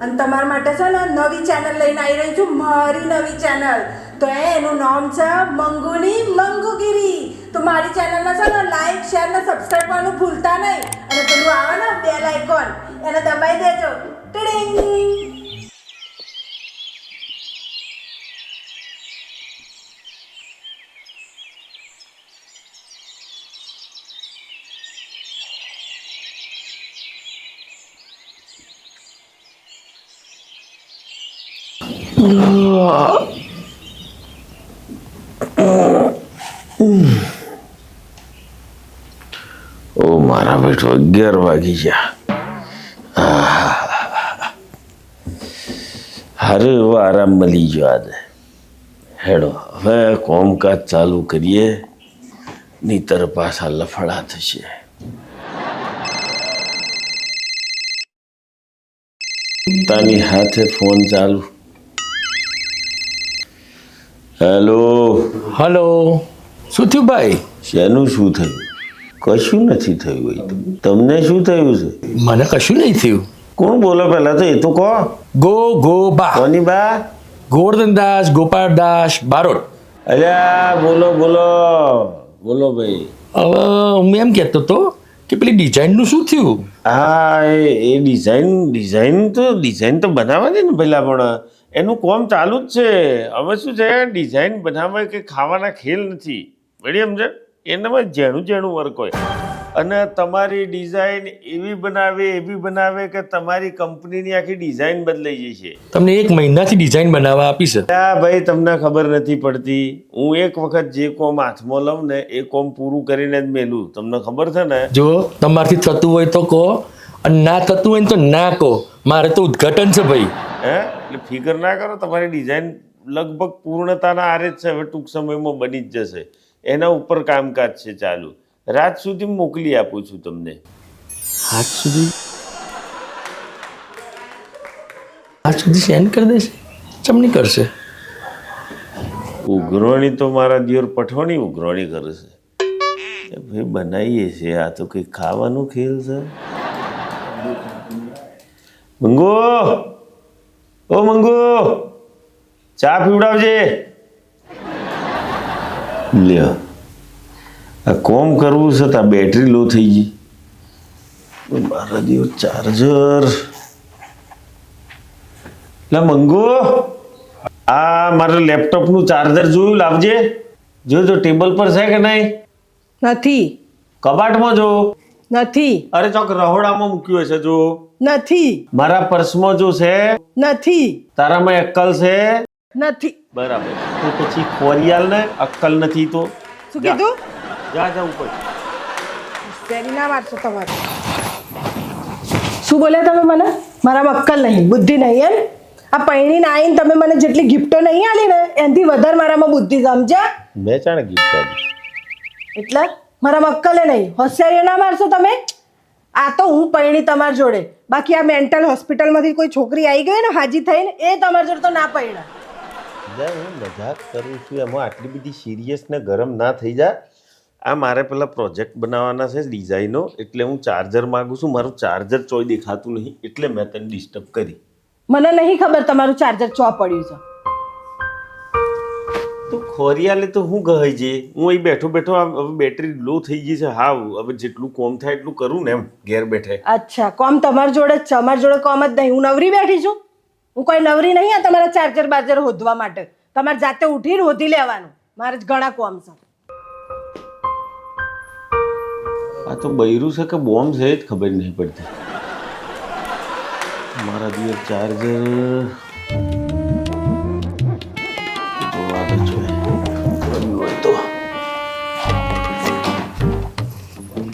અને તમારા માટે છે ને નવી ચેનલ લઈને આવી રહી છું, મારી નવી ચેનલ તો એ એનું નામ છે મંગુની મંગુગીરી. તો મારી ચેનલને છે ને લાઈક શેર ને સબસ્ક્રાઈબ કરવાનું ભૂલતા નહીં. અને પેલું આવે ને બેલ આઇકોન એને દબાઈ દેજો. ટીડિંગ! ઓ મારા બેટો અગિયાર વાગી ગયા. હારે એવો આરામ મળી ગયો આજે. હેડો, હવે કોમકાજ ચાલુ કરીએ નીતર પાછા લફડા થશે. તાની હાથે ફોન ચાલુ. હેલો. હલો. શું થયું ભાઈ? શેનું શું થયું? કશું નથી થયું હોય તમને શું થયું છે? મને કશું નહીં થયું. કોણ બોલો પહેલા તો એ તો કહો. ગો ગો બા. કોની બા? ગોવર્ધનદાસ ગોપાળદાસ બારોટ. અલ્યા બોલો બોલો. બોલો ભાઈ. હવે હું એમ કહેતો હતો કે પેલી ડિઝાઇનનું શું થયું? હા એ એ ડિઝાઇન ડિઝાઇન તો ડિઝાઇન તો બનાવવાની ને પહેલાં પણ. એનું કોમ ચાલુ જ છે. હવે શું છે ડિઝાઇન બનાવવા કે ખાવાના ખેલ નથી. બળી સમજે એનામાં ઝેણું ઝેણું વર્ક હોય. અને તમારી ડિઝાઇન એવી બનાવે એવી બનાવે કે તમારી કંપનીની આખી ડિઝાઇન બદલાઈ જશે તમને એક મહિનાથી ડિઝાઇન બનાવવા આપી છે. આ ભાઈ તમને ખબર નથી પડતી હું એક વખત જે કોમ હાથમાં લઉં ને એ કોમ પૂરું કરીને જ મેલું. તમને ખબર છે ને? જો તમારથી થતું હોય તો કહો અને ના થતું હોય ને તો ના કહો. મારે તો ઉદ્ઘાટન છે ભાઈ. હે? એટલે ફિકર ના કરો તમારી ડિઝાઇન લગભગ પૂર્ણતાના આરે જ છે હવે ટૂંક સમયમાં બની જ જશે. એના ઉપર કામકાજ છે ચાલુ. રાત સુધી મોકલી આપું છું તમને. રાત સુધી? રાત સુધી સેન્ડ કરી દેશે? ચમની કરશે? ઉઘરોણી તો મારા દિયોર પઠોણી ઉઘરોણી કરે છે. ભાઈ બનાવીએ છીએ આ તો કંઈ ખાવાનું ખેલ છે? મંગુ! ઓ મંગુ ચા પીવડાવજે. લ્યો આ કોમ કરવું છે તો બેટરી લો થઈ ગઈ. મારા દિયો ચાર્જર. લા મંગુ આ મારા લેપટોપનું ચાર્જર જોયું લાવજે. જોજો ટેબલ પર છે કે નહીં? નથી. કબાટમાં જો. નથી. અરે ચોક રહોડામાં મૂક્યું હશે જો નથી. મારા પર્સમાં જો છે નથી. તારામાં અક્કલ છે. નથી. બરાબર. તો પછી ખોરિયાલ ને અક્કલ નથી તો? શું. કીધું? જા જા ઉપર. તેરી ના મારશો તમારે. શું બોલ્યા તમે મને? મારા અક્કલ નહીં બુદ્ધિ નહીં એમ? આ પૈણીને આવીને તમે મને જેટલી ગિફ્ટો નહીં આલી ને એનાથી વધારે મારામાં બુદ્ધિ સમજ્યા? બે ચાણે ગિફ્ટ એટલે? મારામાં મક્કલે નહીં. હોશિયારીઓ ના મારશો તમે? આ તો હું પૈણી તમારી જોડે. બાકી આ મેન્ટલ હોસ્પિટલમાંથી કોઈ છોકરી આવી ગઈ ને હાજી થઈને એ તમારી જોડે તો ના પૈણા. જા હું મજાક કરું છું. એમાં આટલી બધી સિરિયસ ને ગરમ ના થઈ જા. આ મારે પેલા પ્રોજેક્ટ બનાવવાના છે ડિઝાઇનો એટલે હું ચાર્જર માગું છું. મારું ચાર્જર ચોય દેખાતું નહીં. એટલે મેં તને ડિસ્ટર્બ કરી. મને નહીં ખબર તમારું ચાર્જર ચો પડ્યું છે. તો ખોરિયાલે તો હું કહે છે હું અહીં બેઠો બેઠો આ હવે બેટરી લો થઈ ગઈ છે. હા હવે જેટલું કોમ થાય એટલું કરું ને એમ ઘેર બેઠે. અચ્છા કોમ તમારી જોડે જ છે. અમારી જોડે કોમ જ નહીં. હું નવરી બેઠી છું. હું કોઈ નવરી નહીં આ તમારા ચાર્જર બાર્જર હોધવા માટે. તમારે જાતે ઉઠીને હોધી લેવાનું. મારે જ ઘણા કોમ છે. આ તો બૈરું છે કે બોમ્બ છે જ ખબર નહીં પડતી. મારા દિવસ ચાર્જર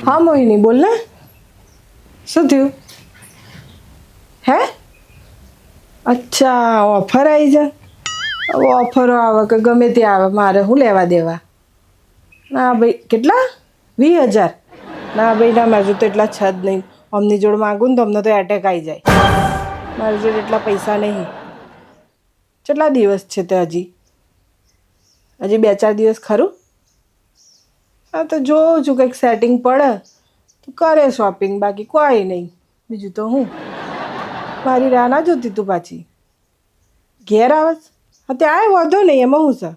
હા, મોહિની, બોલ ને. શું થયું? હે? અચ્છા, ઓફર આવી છે? ઓફરો આવે કે ગમે તે આવે, મારે શું લેવા દેવા? ના ભાઈ, કેટલા? વીસ હજાર? ના ભાઈ, ના, મારી તો એટલા છે જ નહીં. અમની જોડે માગું ને તો અમને તો એટેક આવી જાય. મારી જોડે એટલા પૈસા નહીં. કેટલા દિવસ છે તે હજી? હજી બે ચાર દિવસ ખરું? હા તો જોઉં છું કંઈક સેટિંગ પડે. તો કરે શોપિંગ બાકી કોઈ નહીં. બીજું તો હું. મારી રાહ ના જોતી તું પાછી. ઘેર આવસ હા ત્યાં વાંધો નહીં એમાં હું છે.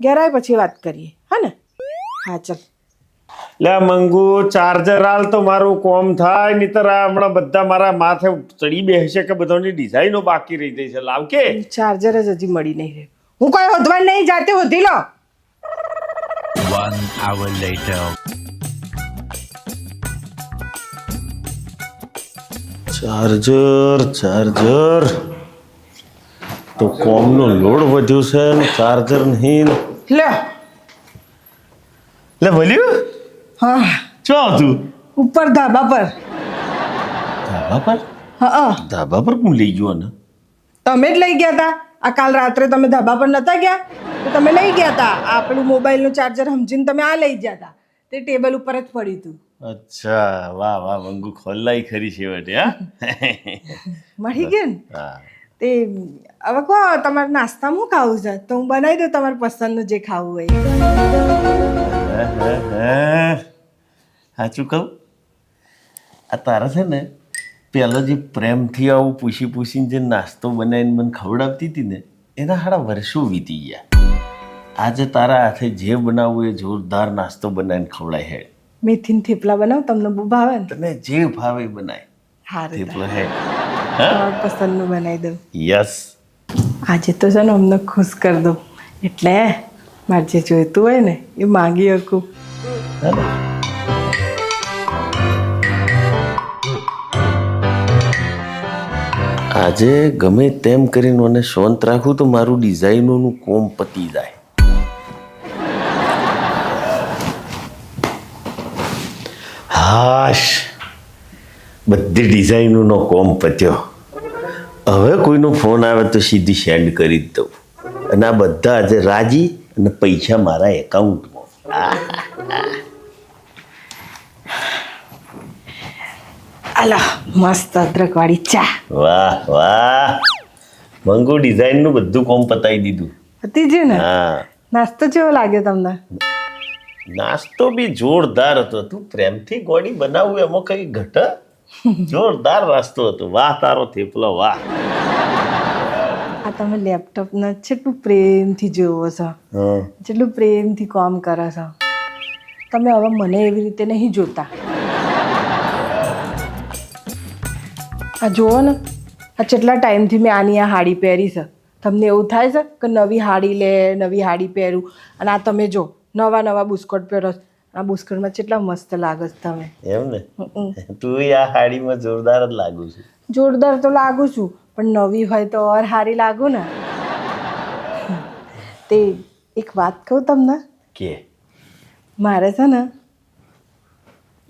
ઘેર આવે પછી વાત કરીએ. હા ને? હા ચલ. લે મંગુ ચાર્જર હાલ તો મારું કોમ થાય નહીતર આ હમણાં બધા મારા માથે ચડી બેસે કે બધાની ડિઝાઇનો બાકી રહી ગઈ છે. લાવ કે? ચાર્જર જ હજી મળી નહીં રહે. હું કોઈ વધવા નહીં જાતે વધી લો. One hour later. Charger charger. તો કોમનો લોડ વધ્યો છે ને ચાર્જર નહીં. લે. લે હા. શું હતું ઉપર ધાબા પર. ધાબા પર? હા હા. ધાબા પર લઈ ગયો ને તમે જ લઈ ગયા હતા આ કાલ રાત્રે તમે ધાબા પર નતા ગયા? તો તમે લઈ ગયા હતા આ પેલું મોબાઈલનું ચાર્જર સમજીને તમે આ લઈ ગયા હતા તે ટેબલ ઉપર જ પડ્યું હતું અચ્છા વાહ વાહ મંગુ ખોલ્લાઈ ખરી છે વટે હા? મળી ગયું ને? હા. તે હવે કહો તમારે નાસ્તામાં શું ખાવું છે? તો હું બનાવી દઉં તમારે પસંદનું જે ખાવું હોય. સાચું કહું? આ તારા છે ને પહેલો જે પ્રેમથી આવું પૂછી પૂછીને જે નાસ્તો બનાવીને મને ખવડાવતી હતી ને એના હાડા વર્ષો વીતી ગયા. આજે તારા હાથે જે બનાવવું એ જોરદાર નાસ્તો બનાવીને ખવડાય હે. મેથીન થેપલા બનાવ તમને બહુ ભાવે ને? તને જે ભાવે એ બનાય. સારું થેપલો હે. પસંદનું બનાવી દઉં. યસ. આજે તો છે ને અમને ખુશ કરી દઉં એટલે મારે જે જોઈતું હોય ને એ માંગી શકું. આજે ગમે તેમ કરીને મને શાંત રાખું તો મારું ડિઝાઇનોનું કોમ પતી જાય. હાશ. બધી ડિઝાઇનોનો કોમ પત્યો. હવે કોઈનો ફોન આવે તો સીધી સેન્ડ કરી જ દઉં. અને આ બધા આજે રાજી અને પૈસા મારા એકાઉન્ટમાં. અલા મસ્ત અદરકવાળી ચા. વાહ વાહ. મંગુ ડિઝાઇનનું બધું કોમ પતાવી દીધું. હતી જ ને? હા. નાસ્તો કેવો લાગ્યો તમને? નાસ્તો બી જોરદાર હતો. તું પ્રેમથી ગોળી બનાવવું એમાં કઈ ઘટ? જોરદાર નાસ્તો હતો. વાહ તારો થેપલો વાહ. આ તમે લેપટોપને જેટલું પ્રેમથી જોવો છો જેટલું પ્રેમથી કામ કરો છો તમે હવે મને એવી રીતે નહીં જોતા. આ જુઓ ને આ કેટલા ટાઈમથી મેં આની આ હાડી પહેરી છે. તમને એવું થાય છે કે નવી હાડી લે નવી હાડી પહેરું અને આ તમે જો નવા નવા બુસ્કોટ પહેરો આ બુસ્કોટમાં કેટલા મસ્ત લાગો છો તમે. એમ ને? તું આ હાડીમાં જોરદાર જ લાગુ છું. જોરદાર તો લાગુ છું પણ નવી હોય તો ઓર સારી લાગુ ને. તે એક વાત કહું તમને? કે? મારે છે ને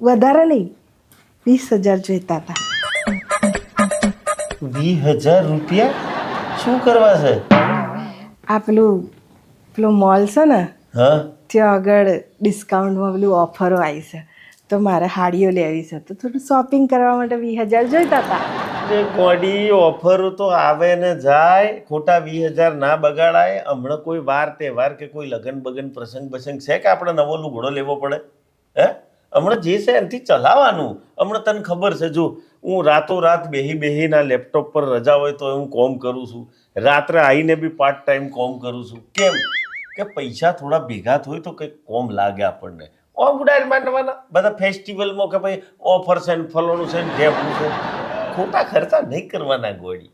વધારે નહીં વીસ હજાર જોઈતા હતા. વીસ હજાર રૂપિયા? શું કરવા છે? આ પેલું પેલું મોલ છે ને હા? ત્યાં આગળ ડિસ્કાઉન્ટમાં પેલું ઓફરો આવી છે. તો મારે હાડીઓ લેવી છે. તો થોડું શોપિંગ કરવા માટે વીસ હજાર જોઈતા હતા. કોડી ઓફરો તો આવે ને જાય. ખોટા વીસ હજાર ના બગાડાય. હમણાં કોઈ વાર તહેવાર કે કોઈ લગન બગન પ્રસંગ બસંગ છે કે આપણે નવો લુગડો લેવો પડે? હે? હમણાં જે છે એનાથી ચલાવવાનું. હમણાં તને ખબર છે જો હું રાતોરાત બેહી બેહીના લેપટોપ પર રજા હોય તો હું કોમ કરું છું. રાત્રે આવીને બી પાર્ટ ટાઈમ કોમ કરું છું. કેમ? કે પૈસા થોડા ભેગા થાય તો કંઈક કોમ લાગે આપણને. કોમ ઉડાડી માંડવાના. બધા ફેસ્ટિવલમાં કે ભાઈ ઓફર છે ને ફલોનું છે ને ઢેપનું છે. ખોટા ખર્ચા નહીં કરવાના ગોળી.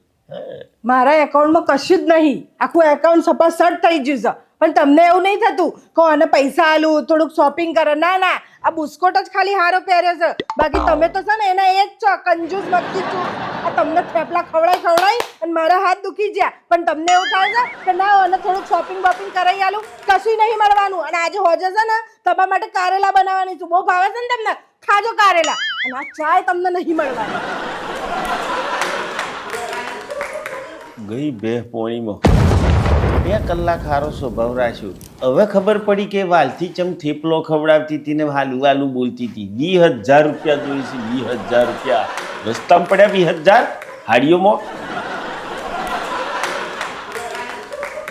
મારા એકાઉન્ટમાં કશું જ નહીં. આખું એકાઉન્ટ સપાસટ થઈ ગયું છે. પણ તમને એવું નહીં થતું કે આને પૈસા આલું, થોડુંક શોપિંગ કરે. ના ના, આ બુસ્કોટ જ ખાલી હારો પહેર્યો છે. બાકી તમે તો છે ને એના એ જ છો, કંજૂસ મક્કી છો. આ તમને થેપલા ખવડાય ખવડાય અને મારા હાથ દુખી ગયા. પણ તમને એવું થાય છે કે ના અને થોડુંક શોપિંગ બોપિંગ કરાવી આલું? કશું નહીં મળવાનું. અને આજે હોજે છે ને, તમારા માટે કારેલા બનાવવાની છું. બહુ ભાવે છે ને તમને? ખાજો કારેલા. અને આ ચાય તમને નહીં મળવાની. ગઈ બે પોણીમાં. બે કલાક હારો સ્વભાવ રાખ્યો. હવે ખબર પડી કે વાલથી ચમ થેપલો ખવડાવતી હતી હાલું હાલું બોલતી હતી. વી હજાર રૂપિયા જોઈ છે વી હજાર રૂપિયા. રસ્તામાં પડ્યા વી હજાર? હાડીઓમાં?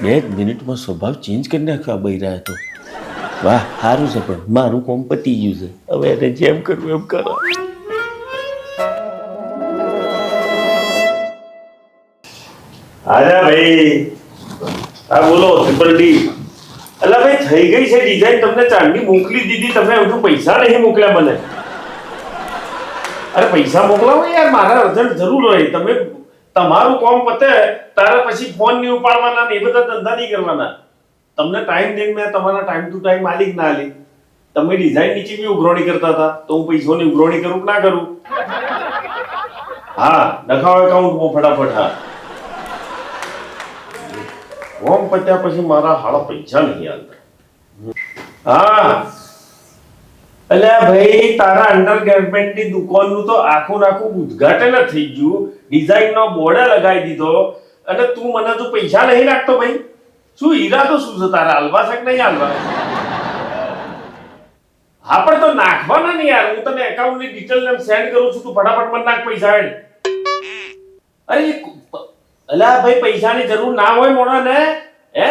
બે જ મિનિટમાં સ્વભાવ ચેન્જ કરી નાખ્યો આ બૈરા હતો વાહ સારું છે પણ મારું કોમ પતી ગયું છે. હવે એને જેમ કરવું એમ કરો. આજા ભાઈ. હા બોલો ટ્રિપલ ડી એટલે ભાઈ થઈ ગઈ છે ડિઝાઇન તમને ચાંદી મોકલી દીધી, તમે હજુ પૈસા નહીં મોકલ્યા મને. અરે, પૈસા મોકલાવો યાર, મારા અર્જન્ટ જરૂર હોય. તમે તમારું કોમ પતે, તારે પછી ફોન નહીં ઉપાડવાના ને એ બધા ધંધા નહીં કરવાના. તમને ટાઈમ દઈને મેં તમારા ટાઈમ ટુ ટાઈમ આલી કે ના આલી. તમે ડિઝાઇન નીચે બી ઉઘરોણી કરતા હતા, તો હું પૈસાની ઉઘરોણી કરું ના કરું? હા, નખાવ એકાઉન્ટમાં ફટાફટ, હા. ફોર્મ પત્યા પછી મારા હાળા પૈસા નહીં આવતા હા. એટલે ભાઈ, તારા અંડરગાર્મેન્ટની દુકાનનું તો આખું નાખું ઉદ્ઘાટન થઈ ગયું. ડિઝાઇનનો બોર્ડ લગાવી દીધો. અને તું મને તું પૈસા નહીં નાખતો ભાઈ. શું ઈરાદો શું છે તારા? હાલવા છે નહીં હાલવા હા, પણ તો નાખવાના નહીં યાર. હું તને એકાઉન્ટની ડિટેલ સેન્ડ કરું છું. તું ફટાફટ મને નાખ પૈસા એડ અરે અલા ભાઈ પૈસાની જરૂર ના હોય મોણો ને હે?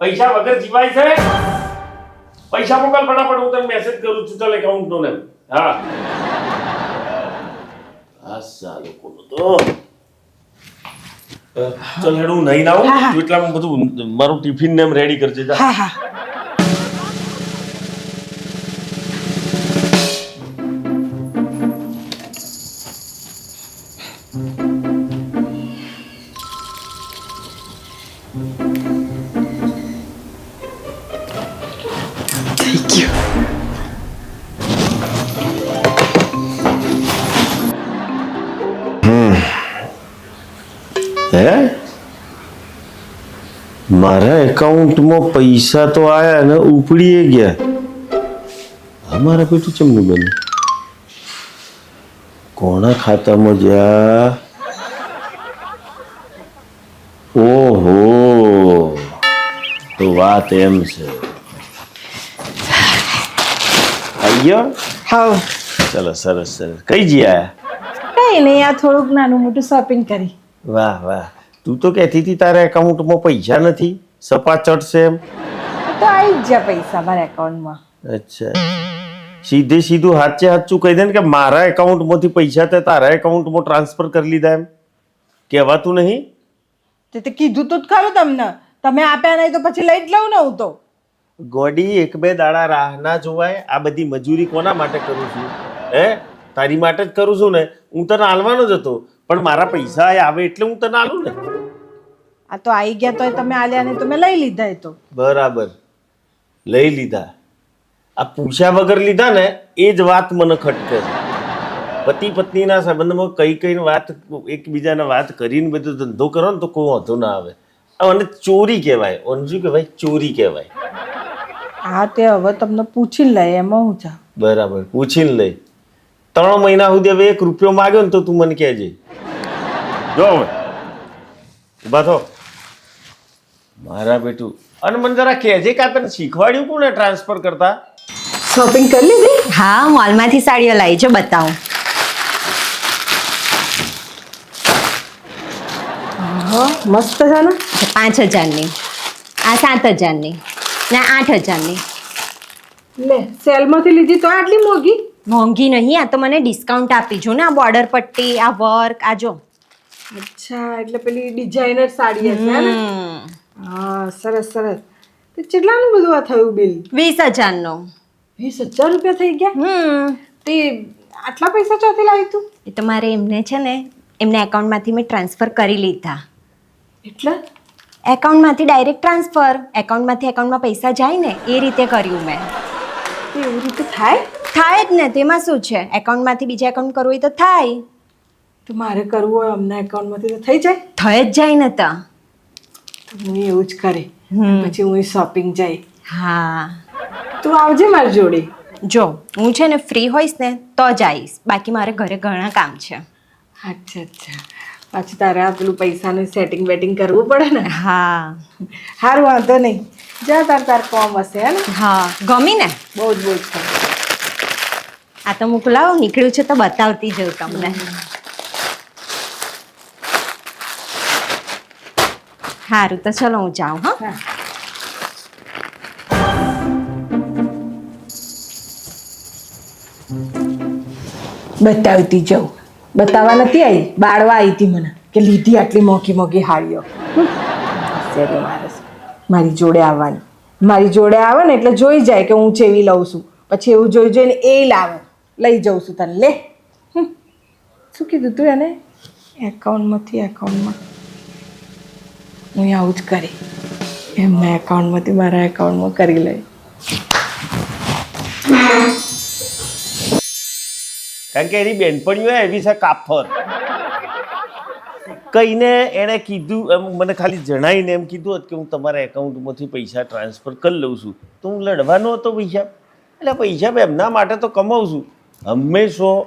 પૈસા વગર જીવાય છે? પૈસા મોકલ ફટાફટ હું તને મેસેજ કરું છું ચાલ એકાઉન્ટ નો ને. હા. આસા લોકો તો. ચાલ હેડ નહીં તું એટલામાં બધું મારું ટિફિન ને એમ રેડી કરજે જા. હા હા. હે? મારા એકાઉન્ટમાં પૈસા તો આયા ને ઉપડીએ ગયા. અમારા પેટું ચમનું બન્યું? કોના ખાતામાં જ્યાં? ઓહો! તો વાત એમ છે. આઈ ગયો? હા ચલો સરસ સરસ. કઈ જયા આયા કઈ નહીં આ થોડુંક નાનું મોટું શોપિંગ કરી. વાહ વાહ. તું તો કહેતી હતી તારા એકાઉન્ટમાં પૈસા નથી. સપા ચડશે એમ. તો આવી જ પૈસા મારા એકાઉન્ટમાં અચ્છા. સીધે સીધું હાચે હાચું કહી દે ને કે મારા એકાઉન્ટમાંથી પૈસા તે તારા એકાઉન્ટમાં ટ્રાન્સફર કરી લીધા એમ. કહેવાતું નહીં? તે તો કીધું તો જ ખરું તમને. તમે આપ્યા નહીં તો પછી લઈ જ લઉં ને હું તો. ગોડી એક બે દાડા રાહ ના જોવાય. આ બધી મજૂરી કોના માટે કરું છું? હે? તારી માટે જ કરું છું ને. હું તને હાલવાનો જ હતો. પણ મારા પૈસા આવે એટલે હું તને આલું ને. આ તો આવી ગયા તોય તમે આલ્યા નહીં તમે લઈ લીધા એ તો. બરાબર. લઈ લીધા. આ પૂછ્યા વગર લીધા ને એ જ વાત મને ખટકે પતિ પત્નીના સંબંધમાં કઈ કઈ વાત એકબીજાને વાત કરીને બધો ધંધો કરો ને તો કોઈ વાંધો ના આવે. અને ચોરી કહેવાય. ઓનજુ કહેવાય ચોરી કહેવાય. હા તે હવે તમને પૂછી લઈ એમાં હું છે બરાબર. પૂછીને લઈ ત્રણ મહિના સુધી હવે એક રૂપિયો માગ્યો ને તો તું મને કહેજે. જો હવે. ઊભા થો. મારા બેટું. અને મને જરા કહેજે કાં તને શીખવાડ્યું કોને ટ્રાન્સફર કરતા? શોપિંગ કરી લીધી? હા મોલમાંથી સાડીઓ લાવી છે બતાવું. હા મસ્ત છે ને? પાંચ હજારની. આ સાત હજારની. ને આઠ હજારની. લે સેલમાંથી લીધી તો આટલી મોંઘી? મોંઘી નહીં આ તો મને ડિસ્કાઉન્ટ આપી. જો ને આ બોર્ડર પટ્ટી આ વર્ક આ જો. અચ્છા એટલે પેલી ડિઝાઇનર સાડી હશે ને? હમ, હા સરસ સરસ. તો કેટલાનું બધું આ થયું બિલ વીસ હજારનું. વીસ હજાર રૂપિયા થઈ ગયા? હમ. તે આટલા પૈસા ચોથી લાવી તું? એ તો મારે એમને છે ને એમને એકાઉન્ટમાંથી મેં ટ્રાન્સફર કરી લીધા. એટલે? એકાઉન્ટમાંથી ડાયરેક્ટ ટ્રાન્સફર એકાઉન્ટમાંથી એકાઉન્ટમાં પૈસા જાય ને એ રીતે કર્યું મેં. એવી રીતે થાય? થાય જ ને તેમાં શું છે? એકાઉન્ટમાંથી બીજા એકાઉન્ટ કરવું હોય તો થાય. તો મારે કરવું હોય અમને એકાઉન્ટમાંથી તો થઈ જાય. થઈ જ જાય ને તા. તો હું એવું જ કરે. પછી હું શોપિંગ જઈ હા. તું આવજે મારી જોડે. જો હું છે ને ફ્રી હોઈશ ને તો જ આવીશ. બાકી મારે ઘરે ઘણા કામ છે. અચ્છા અચ્છા. પાછું તારે આ પેલું પૈસાનું સેટિંગ વેટિંગ કરવું પડે ને? હા. સારું વાંધો નહીં. જા તાર તાર કોમ હશે હે ને? હા. ગમી ને? બહુ જ બહુ જ આ તો મોકલાવો નીકળ્યું છે તો બતાવતી જઉં તમને. સારું તો ચલો હું જાઉં હા. બતાવતી જાઉં. બતાવવા નથી આવી બાળવા આવી હતી મને કે લીધી આટલી મોંઘી મોંઘી હાડીઓ. મારી જોડે આવવાની. મારી જોડે આવે ને એટલે જોઈ જાય કે હું ચેવી લઉં છું. પછી એવું જોઈ જોઈને એ લાવે. લઈ જાઉં છું તને લે. હમ. શું કીધું તું એને? એકાઉન્ટમાંથી એકાઉન્ટમાં હું આવું જ કરી. એમના એકાઉન્ટમાંથી મારા એકાઉન્ટમાં કરી લઈ. કારણ કે એની બેનપણીઓ એવી છે કાફર. કહીને એણે કીધું, એમ મને ખાલી જણાવીને એમ કીધું હતું કે હું તમારા એકાઉન્ટમાંથી પૈસા ટ્રાન્સફર કરી લઉં છું. તો હું લડવાનો હતો પૈસા. એટલે પૈસા એમના માટે તો કમાઉં છું. હંમેશા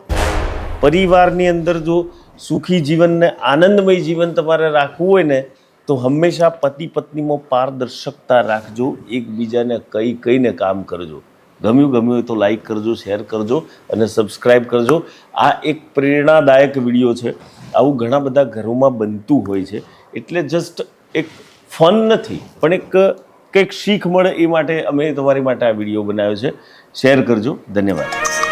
પરિવારની અંદર જો સુખી જીવનને આનંદમય જીવન તમારે રાખવું હોય ને તો હંમેશા પતિ પત્નીમાં પારદર્શકતા રાખજો, એકબીજાને કઈ કઈને કામ કરજો. ગમ્યું ગમ્યું તો લાઈક કરજો શેર કરજો અને સબસ્ક્રાઈબ કરજો. આ એક પ્રેરણાદાયક વીડિયો છે. આવું ઘણા બધા ઘરોમાં બનતું હોય છે. એટલે જસ્ટ એક ફન નથી, પણ એક, કંઈક શીખ મળે એ માટે અમે તમારી માટે આ વીડિયો બનાવ્યો છે. શેર કરજો. ધન્યવાદ.